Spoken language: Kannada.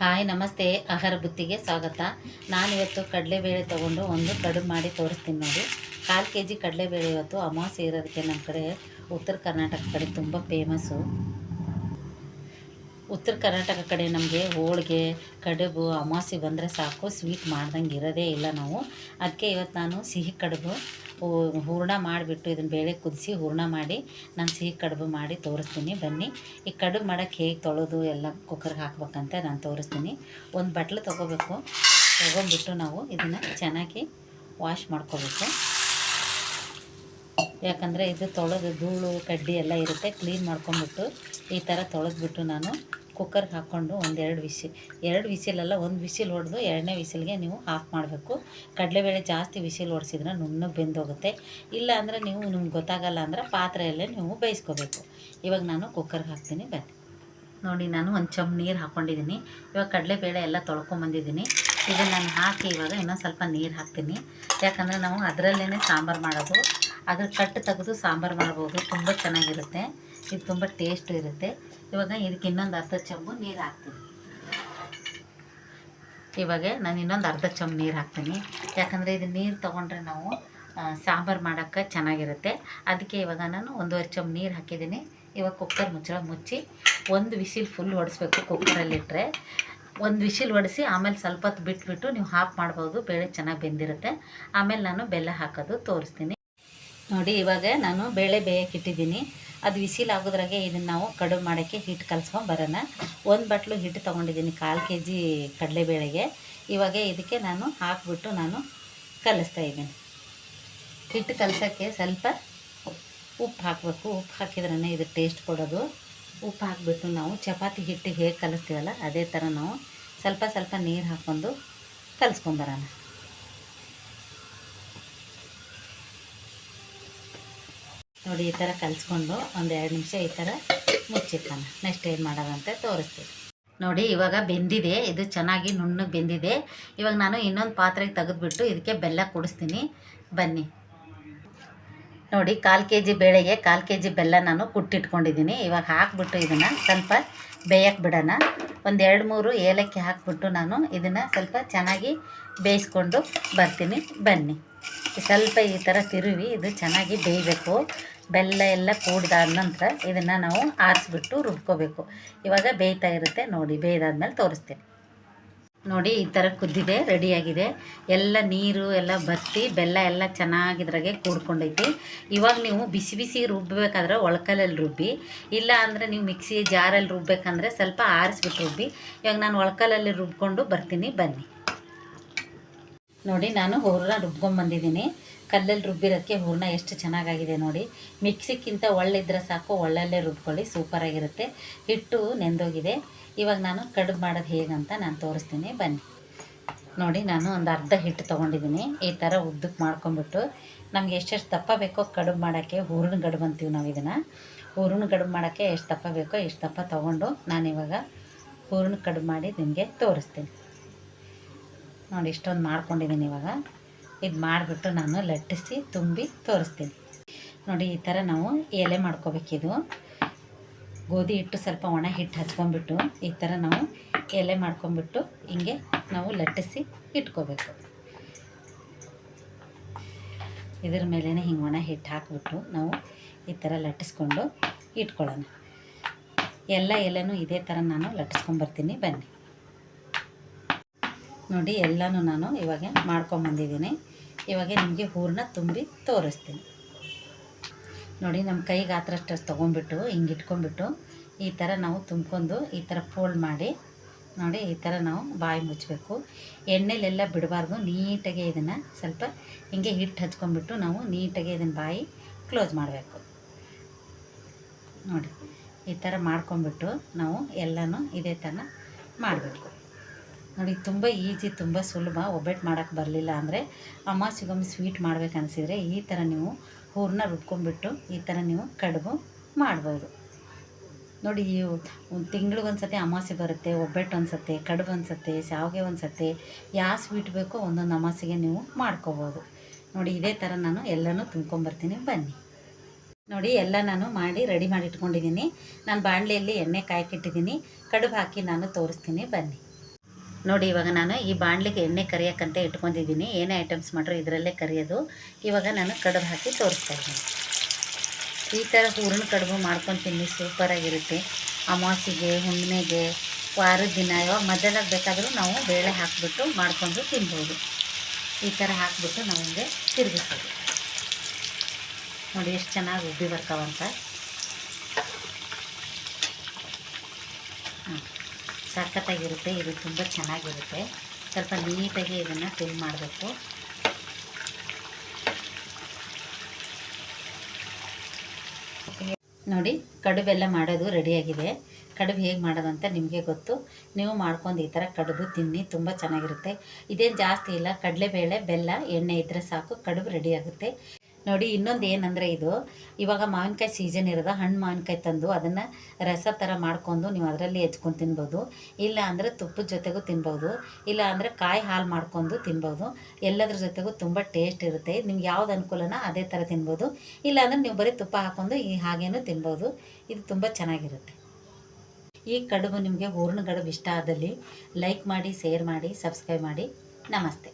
ಹಾಯ್, ನಮಸ್ತೆ. ಆಹಾರ ಬುತ್ತಿಗೆ ಸ್ವಾಗತ. ನಾನಿವತ್ತು ಕಡಲೆಬೇಳೆ ತೊಗೊಂಡು ಒಂದು ಕಡುಬು ಮಾಡಿ ತೋರಿಸ್ತೀನಿ ನೋಡಿ. ಕಾಲು ಕೆ ಜಿ ಕಡಲೆಬೇಳೆ ಇವತ್ತು ಅಮಾವಾಸ್ಯೆ ಇರೋದಕ್ಕೆ ನಮ್ಮ ಕಡೆ ಉತ್ತರ ಕರ್ನಾಟಕ ಕಡೆ ತುಂಬ ಫೇಮಸ್ಸು. ಉತ್ತರ ಕರ್ನಾಟಕ ಕಡೆ ನಮಗೆ ಹೋಳಿಗೆ, ಕಡುಬು, ಅಮಾವಾಸ್ಯೆ ಬಂದರೆ ಸಾಕು. ಸ್ವೀಟ್ ಮಾಡ್ದಂಗೆ ಇರೋದೇ ಇಲ್ಲ ನಾವು. ಅದಕ್ಕೆ ಇವತ್ತು ನಾನು ಸಿಹಿ ಕಡುಬು ಹೂರಣ ಮಾಡಿಬಿಟ್ಟು ಇದನ್ನು ಬೇಳೆ ಕುದಿಸಿ ಹೂರ್ಣ ಮಾಡಿ ನಾನು ಸಿಹಿ ಕಡುಬು ಮಾಡಿ ತೋರಿಸ್ತೀನಿ. ಬನ್ನಿ. ಈ ಕಡುಬು ಮಾಡೋಕ್ಕೆ ಹೇಗೆ ತೊಳೆದು ಎಲ್ಲ ಕುಕ್ಕರ್ಗೆ ಹಾಕ್ಬೇಕಂತ ನಾನು ತೋರಿಸ್ತೀನಿ. ಒಂದು ಬಟ್ಲು ತೊಗೋಬೇಕು. ತೊಗೊಂಡ್ಬಿಟ್ಟು ನಾವು ಇದನ್ನು ಚೆನ್ನಾಗಿ ವಾಶ್ ಮಾಡ್ಕೋಬೇಕು. ಯಾಕಂದರೆ ಇದು ತೊಳೆದು ಧೂಳು, ಕಡ್ಡಿ ಎಲ್ಲ ಇರುತ್ತೆ. ಕ್ಲೀನ್ ಮಾಡ್ಕೊಂಡ್ಬಿಟ್ಟು ಈ ಥರ ತೊಳೆದ್ಬಿಟ್ಟು ನಾನು ಕುಕ್ಕರ್ಗೆ ಹಾಕ್ಕೊಂಡು ಒಂದೆರಡು ವಿಸಿ, ಎರಡು ವಿಸಿಲಲ್ಲ ಒಂದು ವಿಸಿಲ್ ಹೊಡೆದು ಎರಡನೇ ವಿಸಿಲ್ಗೆ ನೀವು ಆಫ್ ಮಾಡಬೇಕು. ಕಡಲೆಬೇಳೆ ಜಾಸ್ತಿ ವಿಸಿಲ್ ಹೊಡೆಸಿದ್ರೆ ನುಣ್ಣಗೆ ಬೆಂದೋಗುತ್ತೆ. ಇಲ್ಲ ಅಂದರೆ ನೀವು ನಿಮ್ಗೆ ಗೊತ್ತಾಗಲ್ಲ ಅಂದ್ರೆ ಪಾತ್ರೆಯಲ್ಲೇ ನೀವು ಬೇಯಿಸ್ಕೋಬೇಕು. ಇವಾಗ ನಾನು ಕುಕ್ಕರ್ಗೆ ಹಾಕ್ತೀನಿ, ಬನ್ನಿ. ನೋಡಿ, ನಾನು ಒಂದು ಚಮ್ ನೀರು ಹಾಕ್ಕೊಂಡಿದ್ದೀನಿ ಇವಾಗ ಕಡಲೆಬೇಳೆ ಎಲ್ಲ ತೊಳ್ಕೊಂಬಂದಿದ್ದೀನಿ ಇದನ್ನು ನಾನು ಹಾಕಿ ಇವಾಗ ಇನ್ನೊಂದು ಸ್ವಲ್ಪ ನೀರು ಹಾಕ್ತೀನಿ. ಯಾಕಂದರೆ ನಾವು ಅದರಲ್ಲೇ ಸಾಂಬಾರು ಮಾಡೋದು. ಅದ್ರ ಕಟ್ಟು ತೆಗೆದು ಸಾಂಬಾರು ಮಾಡ್ಬೋದು. ತುಂಬ ಚೆನ್ನಾಗಿರುತ್ತೆ. ಇದು ತುಂಬ ಟೇಸ್ಟ್ ಇರುತ್ತೆ. ಇವಾಗ ಇದಕ್ಕೆ ಇನ್ನೊಂದು ಅರ್ಧ ಚಮ್ಮು ನೀರು ಹಾಕ್ತೀನಿ. ಇವಾಗ ನಾನು ಇನ್ನೊಂದು ಅರ್ಧ ಚಮ್ಮು ನೀರು ಹಾಕ್ತೀನಿ. ಯಾಕಂದರೆ ಇದು ನೀರು ತೊಗೊಂಡ್ರೆ ನಾವು ಸಾಂಬಾರು ಮಾಡೋಕ್ಕೆ ಚೆನ್ನಾಗಿರುತ್ತೆ. ಅದಕ್ಕೆ ಇವಾಗ ನಾನು ಒಂದೂವರೆ ಚಮ್ ನೀರು ಹಾಕಿದ್ದೀನಿ. ಇವಾಗ ಕುಕ್ಕರ್ ಮುಚ್ಚಳ ಮುಚ್ಚಿ ಒಂದು ವಿಶಿಲ್ ಫುಲ್ ಹೊಡೆಸ್ಬೇಕು ಕುಕ್ಕರಲ್ಲಿಟ್ಟರೆ ಒಂದು ವಿಶಿಲ್ ಹೊಡಿಸಿ ಆಮೇಲೆ ಸ್ವಲ್ಪ ಹೊತ್ತು ಬಿಟ್ಬಿಟ್ಟು ನೀವು ಹಾಫ್ ಮಾಡ್ಬೋದು, ಬೇಳೆ ಚೆನ್ನಾಗಿ ಬೆಂದಿರುತ್ತೆ. ಆಮೇಲೆ ನಾನು ಬೆಲ್ಲ ಹಾಕೋದು ತೋರಿಸ್ತೀನಿ. ನೋಡಿ ಇವಾಗ ನಾನು ಬೇಳೆ ಬೇಯಕ್ಕೆ ಇಟ್ಟಿದ್ದೀನಿ. ಅದು ವಿಸಿಲ್ ಆಗೋದ್ರಾಗೆ ಇದನ್ನು ನಾವು ಕಡುಬು ಮಾಡೋಕ್ಕೆ ಹಿಟ್ಟು ಕಲ್ಸ್ಕೊಂಡು ಬರೋಣ. ಒಂದು ಬಟ್ಲು ಹಿಟ್ಟು ತೊಗೊಂಡಿದ್ದೀನಿ ಕಾಲು ಕೆ ಜಿ ಕಡಲೆಬೇಳೆಗೆ. ಇವಾಗ ಇದಕ್ಕೆ ನಾನು ಹಾಕಿಬಿಟ್ಟು ನಾನು ಕಲಿಸ್ತಾ ಇದ್ದೀನಿ. ಹಿಟ್ಟು ಕಲಸೋಕ್ಕೆ ಸ್ವಲ್ಪ ಉಪ್ಪು ಹಾಕಬೇಕು. ಉಪ್ಪು ಹಾಕಿದ್ರೇ ಇದು ಟೇಸ್ಟ್ ಕೊಡೋದು. ಉಪ್ಪು ಹಾಕಿಬಿಟ್ಟು ನಾವು ಚಪಾತಿ ಹಿಟ್ಟು ಹೇಗೆ ಕಲಿಸ್ತೀವಲ್ಲ, ಅದೇ ಥರ ನಾವು ಸ್ವಲ್ಪ ಸ್ವಲ್ಪ ನೀರು ಹಾಕ್ಕೊಂಡು ಕಲಿಸ್ಕೊಂಬರೋಣ ನೋಡಿ, ಈ ಥರ ಕಲಿಸ್ಕೊಂಡು ಒಂದು ಎರಡು ನಿಮಿಷ ಈ ಥರ ಮುಚ್ಚಿಟ್ಟಾನ ನೆಕ್ಸ್ಟ್ ಏನು ಮಾಡೋದಂತ ತೋರಿಸ್ತೀವಿ ನೋಡಿ, ಇವಾಗ ಬೆಂದಿದೆ. ಇದು ಚೆನ್ನಾಗಿ ನುಣ್ಣಗೆ ಬೆಂದಿದೆ. ಇವಾಗ ನಾನು ಇನ್ನೊಂದು ಪಾತ್ರೆಗೆ ತೆಗೆದುಬಿಟ್ಟು ಇದಕ್ಕೆ ಬೆಲ್ಲ ಕುಡಿಸ್ತೀನಿ. ಬನ್ನಿ. ನೋಡಿ, ಕಾಲು ಕೆ ಜಿ ಬೇಳೆಗೆ ಕಾಲು ಕೆ ಜಿ ಬೆಲ್ಲ ನಾನು ಕುಟ್ಟಿಟ್ಕೊಂಡಿದ್ದೀನಿ. ಇವಾಗ ಹಾಕ್ಬಿಟ್ಟು ಇದನ್ನು ಸ್ವಲ್ಪ ಬೇಯಕ್ಕೆ ಬಿಡೋಣ. ಒಂದು ಎರಡು ಮೂರು ಏಲಕ್ಕಿ ಹಾಕ್ಬಿಟ್ಟು ನಾನು ಇದನ್ನು ಸ್ವಲ್ಪ ಚೆನ್ನಾಗಿ ಬೇಯಿಸ್ಕೊಂಡು ಬರ್ತೀನಿ. ಬನ್ನಿ. ಸ್ವಲ್ಪ ಈ ಥರ ತಿರುವಿ ಇದು ಚೆನ್ನಾಗಿ ಬೇಯಬೇಕು. ಬೆಲ್ಲ ಎಲ್ಲ ಕೂಡಿದಾದ ನಂತರ ಇದನ್ನು ನಾವು ಆರಿಸ್ಬಿಟ್ಟು ರುಬ್ಕೋಬೇಕು. ಇವಾಗ ಬೇಯ್ತಾ ಇರುತ್ತೆ. ನೋಡಿ, ಬೇಯ್ದಾದ್ಮೇಲೆ ತೋರಿಸ್ತೀನಿ. ನೋಡಿ ಈ ಥರ ಕುದ್ದಿದೆ ರೆಡಿಯಾಗಿದೆ ಎಲ್ಲ ನೀರು, ಎಲ್ಲ ಬತ್ತಿ, ಬೆಲ್ಲ ಎಲ್ಲ ಚೆನ್ನಾಗಿದ್ರಾಗೆ ಕೂಡ್ಕೊಂಡೈತಿ. ಇವಾಗ ನೀವು ಬಿಸಿ ಬಿಸಿ ರುಬ್ಬಬೇಕಾದ್ರೆ ಒಳಕಲಲ್ಲಿ ರುಬ್ಬಿ, ಇಲ್ಲ ಅಂದರೆ ನೀವು ಮಿಕ್ಸಿ ಜಾರಲ್ಲಿ ರುಬ್ಬೇಕಂದ್ರೆ ಸ್ವಲ್ಪ ಆರಿಸ್ಬಿಟ್ಟು ರುಬ್ಬಿ, ಇವಾಗ ನಾನು ಒಳಕಲಲ್ಲಿ ರುಬ್ಕೊಂಡು ಬರ್ತೀನಿ, ಬನ್ನಿ. ನೋಡಿ, ನಾನು ಹೂರಣ ರುಬ್ಕೊಂಬಂದಿದ್ದೀನಿ ಕಲ್ಲಲ್ಲಿ ರುಬ್ಬಿರೋಕ್ಕೆ ಹೂರಣ ಎಷ್ಟು ಚೆನ್ನಾಗಾಗಿದೆ ನೋಡಿ. ಮಿಕ್ಸಿಕ್ಕಿಂತ ಒಳ್ಳಿದ್ರೆ ಸಾಕು, ಒಳ್ಳಲ್ಲೇ ರುಬ್ಕೊಳ್ಳಿ, ಸೂಪರಾಗಿರುತ್ತೆ. ಹಿಟ್ಟು ನೆಂದೋಗಿದೆ. ಇವಾಗ ನಾನು ಕಡುಬು ಮಾಡೋದು ಹೇಗಂತ ನಾನು ತೋರಿಸ್ತೀನಿ. ಬನ್ನಿ. ನೋಡಿ, ನಾನು ಒಂದು ಅರ್ಧ ಹಿಟ್ಟು ತೊಗೊಂಡಿದ್ದೀನಿ. ಈ ಥರ ಉದ್ದಕ್ಕೆ ಮಾಡ್ಕೊಂಬಿಟ್ಟು ನಮ್ಗೆ ಎಷ್ಟೆಷ್ಟು ದಪ್ಪ ಬೇಕೋ ಕಡುಬು ಮಾಡೋಕ್ಕೆ ಹೂರಣ ಗಡುಬು ಅಂತೀವಿ ನಾವು ಇದನ್ನು. ಹೂರಣ ಗಡುಬು ಮಾಡೋಕ್ಕೆ ಎಷ್ಟು ದಪ್ಪ ಬೇಕೋ ಎಷ್ಟು ದಪ್ಪ ತೊಗೊಂಡು ನಾನಿವಾಗ ಹೂರಣ ಕಡುಬು ಮಾಡಿ ನಿಮಗೆ ತೋರಿಸ್ತೀನಿ. ನೋಡಿ, ಇಷ್ಟೊಂದು ಮಾಡ್ಕೊಂಡಿದ್ದೀನಿ ಇವಾಗ. ಇದು ಮಾಡಿಬಿಟ್ಟು ನಾನು ಲಟ್ಟಿಸಿ ತುಂಬಿ ತೋರಿಸ್ತೀನಿ. ನೋಡಿ, ಈ ಥರ ನಾವು ಎಲೆ ಮಾಡ್ಕೋಬೇಕಿದು. ಗೋಧಿ ಹಿಟ್ಟು ಸ್ವಲ್ಪ ಒಣ ಹಿಟ್ಟು ಹಚ್ಕೊಂಡ್ಬಿಟ್ಟು ಈ ಥರ ನಾವು ಎಲೆ ಮಾಡ್ಕೊಂಬಿಟ್ಟು ಹಿಂಗೆ ನಾವು ಲಟ್ಟಿಸಿ ಇಟ್ಕೋಬೇಕು. ಇದ್ರ ಮೇಲೇ ಹಿಂಗೆ ಒಣ ಹಿಟ್ಟು ಹಾಕಿಬಿಟ್ಟು ನಾವು ಈ ಥರ ಲಟ್ಟಿಸ್ಕೊಂಡು ಇಟ್ಕೊಳ್ಳೋಣ. ಎಲ್ಲ ಎಲೆನೂ ಇದೇ ಥರ ನಾನು ಲಟ್ಟಿಸ್ಕೊಂಬರ್ತೀನಿ ಬನ್ನಿ. ನೋಡಿ, ಎಲ್ಲನೂ ನಾನು ಇವಾಗ ಮಾಡ್ಕೊಂಬಂದಿದ್ದೀನಿ ಇವಾಗ ನಿಮಗೆ ಹೂರನ್ನ ತುಂಬಿ ತೋರಿಸ್ತೀನಿ. ನೋಡಿ ನಮ್ಮ ಕೈ ಗಾತ್ರಷ್ಟು ತೊಗೊಂಬಿಟ್ಟು ಹಿಂಗೆ ಇಟ್ಕೊಂಡ್ಬಿಟ್ಟು, ಈ ಥರ ನಾವು ತುಂಬ್ಕೊಂಡು ಈ ಥರ ಫೋಲ್ಡ್ ಮಾಡಿ, ನೋಡಿ, ಈ ಥರ ನಾವು ಬಾಯಿ ಮುಚ್ಚಬೇಕು ಎಣ್ಣೆಲೆಲ್ಲ ಬಿಡಬಾರ್ದು, ನೀಟಾಗಿ ಇದನ್ನು ಸ್ವಲ್ಪ ಹಿಂಗೆ ಹಿಟ್ಟು ಹಚ್ಕೊಂಡ್ಬಿಟ್ಟು ನಾವು ನೀಟಾಗಿ ಇದನ್ನು ಬಾಯಿ ಕ್ಲೋಸ್ ಮಾಡಬೇಕು. ನೋಡಿ, ಈ ಥರ ಮಾಡ್ಕೊಂಬಿಟ್ಟು ನಾವು ಎಲ್ಲನೂ ಇದೇ ಥರ ಮಾಡಬೇಕು. ನೋಡಿ, ತುಂಬ ಈಜಿ, ತುಂಬ ಸುಲಭ, ಒಬ್ಬಟ್ಟು ಮಾಡೋಕ್ಕೆ ಬರಲಿಲ್ಲ ಅಂದರೆ ಅಮಾವಾಸ್ಯೆಗೊಮ್ಮೆ ಸ್ವೀಟ್ ಮಾಡ್ಬೇಕು ಅನಿಸಿದರೆ ಈ ಥರ ನೀವು ಹೂರನ್ನ ರುಬ್ಕೊಂಡ್ಬಿಟ್ಟು ಈ ಥರ ನೀವು ಕಡುಬು ಮಾಡ್ಬೋದು. ನೋಡಿ, ಈ ಒಂದು ತಿಂಗ್ಳಿಗೆ ಒಂದು ಸತಿ ಅಮಾವಾಸ್ಯೆ ಬರುತ್ತೆ, ಒಬ್ಬಟ್ಟು ಅನ್ಸುತ್ತೆ ಕಡುಬು ಅನ್ಸತ್ತೆ ಶಾವಿಗೆ ಅನ್ಸುತ್ತೆ ಯಾವ ಸ್ವೀಟ್ ಬೇಕೋ ಒಂದೊಂದು ಅಮಾಸೆಗೆ ನೀವು ಮಾಡ್ಕೋಬೋದು. ನೋಡಿ, ಇದೇ ಥರ ನಾನು ಎಲ್ಲನೂ ತುಂಬ್ಕೊಂಬರ್ತೀನಿ ಬನ್ನಿ. ನೋಡಿ, ಎಲ್ಲ ನಾನು ಮಾಡಿ ರೆಡಿ ಮಾಡಿ ಇಟ್ಕೊಂಡಿದ್ದೀನಿ ನಾನು ಬಾಣಲೆಯಲ್ಲಿ ಎಣ್ಣೆ ಕಾಯಕ್ಕಿಟ್ಟಿದ್ದೀನಿ ಕಡುಬು ಹಾಕಿ ನಾನು ತೋರಿಸ್ತೀನಿ, ಬನ್ನಿ. ನೋಡಿ, ಇವಾಗ ನಾನು ಈ ಬಾಣಲಿಗೆ ಎಣ್ಣೆ ಕರಿಯೋಕ್ಕಂತ ಇಟ್ಕೊಂಡಿದ್ದೀನಿ. ಏನೇ ಐಟಮ್ಸ್ ಮಾಡ್ರೂ ಇದರಲ್ಲೇ ಕರಿಯೋದು. ಇವಾಗ ನಾನು ಕಡುಬು ಹಾಕಿ ತೋರಿಸ್ತಾ ಇದ್ದೀನಿ. ಈ ಥರ ಹೂರಣ ಕಡುಬು ಮಾಡ್ಕೊಂಡು ತಿನ್ನಿ ಸೂಪರಾಗಿರುತ್ತೆ ಅಮಾಸಿಗೆ, ಹುಣ್ಣಿಮೆಗೆ, ವಾರದ ದಿನ, ಇವಾಗ ಮಧ್ಯಾಹ್ನಕ್ಕೆ ಬೇಕಾದರೂ ನಾವು ಬೇಳೆ ಹಾಕಿಬಿಟ್ಟು ಮಾಡಿಕೊಂಡು ತಿನ್ಬೋದು. ಈ ಥರ ಹಾಕಿಬಿಟ್ಟು ನಾವು ಹಿಂಗೆ ತಿರುಗಿಸೋದು. ನೋಡಿ, ಎಷ್ಟು ಚೆನ್ನಾಗಿ ಉಬ್ಬಿ ಬರ್ತಾವಂತ. ಸಖತ್ತಾಗಿರುತ್ತೆ ಇದು ತುಂಬ ಚೆನ್ನಾಗಿರುತ್ತೆ. ಸ್ವಲ್ಪ ನೀಟಾಗಿ ಇದನ್ನು ಫಿಲ್ ಮಾಡಬೇಕು. ನೋಡಿ, ಕಡುಬೆಲ್ಲ ಮಾಡೋದು ರೆಡಿಯಾಗಿದೆ. ಕಡುಬು ಹೇಗೆ ಮಾಡೋದು ಅಂತ ನಿಮಗೆ ಗೊತ್ತು. ನೀವು ಮಾಡ್ಕೊಂಡು ಈ ಥರ ಕಡುಬು ತಿನ್ನಿ, ತುಂಬ ಚೆನ್ನಾಗಿರುತ್ತೆ. ಇದೇನು ಜಾಸ್ತಿ ಇಲ್ಲ, ಕಡಲೆಬೇಳೆ, ಬೆಲ್ಲ, ಎಣ್ಣೆ ಇದ್ದರೆ ಸಾಕು, ಕಡುಬು ರೆಡಿ ಆಗುತ್ತೆ. ನೋಡಿ, ಇನ್ನೊಂದು ಏನಂದರೆ ಇದು, ಇವಾಗ ಮಾವಿನಕಾಯಿ ಸೀಸನ್ ಇರೋದು, ಹಣ್ಣು ಮಾವಿನಕಾಯಿ ತಂದು ಅದನ್ನು ರಸ ಥರ ಮಾಡ್ಕೊಂಡು ನೀವು ಅದರಲ್ಲಿ ಹೆಚ್ಕೊಂಡು ತಿನ್ಬೋದು. ಇಲ್ಲ ಅಂದರೆ ತುಪ್ಪದ ಜೊತೆಗೂ ತಿನ್ಬೋದು. ಇಲ್ಲ ಅಂದರೆ ಕಾಯಿ ಹಾಲು ಮಾಡ್ಕೊಂಡು ತಿನ್ಬೋದು. ಎಲ್ಲದ್ರ ಜೊತೆಗೂ ತುಂಬ ಟೇಸ್ಟ್ ಇರುತ್ತೆ. ನಿಮ್ಗೆ ಯಾವ್ದು ಅನುಕೂಲನ ಅದೇ ಥರ ತಿನ್ಬೋದು. ಇಲ್ಲ ಅಂದರೆ ನೀವು ಬರೀ ತುಪ್ಪ ಹಾಕೊಂಡು ಈ ಹಾಗೇನೂ ತಿನ್ಬೋದು. ಇದು ತುಂಬ ಚೆನ್ನಾಗಿರುತ್ತೆ. ಈ ಕಡುಬು ನಿಮಗೆ ಹೂರ್ಣ ಕಡುಬು ಇಷ್ಟ ಆದಲ್ಲಿ ಲೈಕ್ ಮಾಡಿ, ಶೇರ್ ಮಾಡಿ, ಸಬ್ಸ್ಕ್ರೈಬ್ ಮಾಡಿ. ನಮಸ್ತೆ.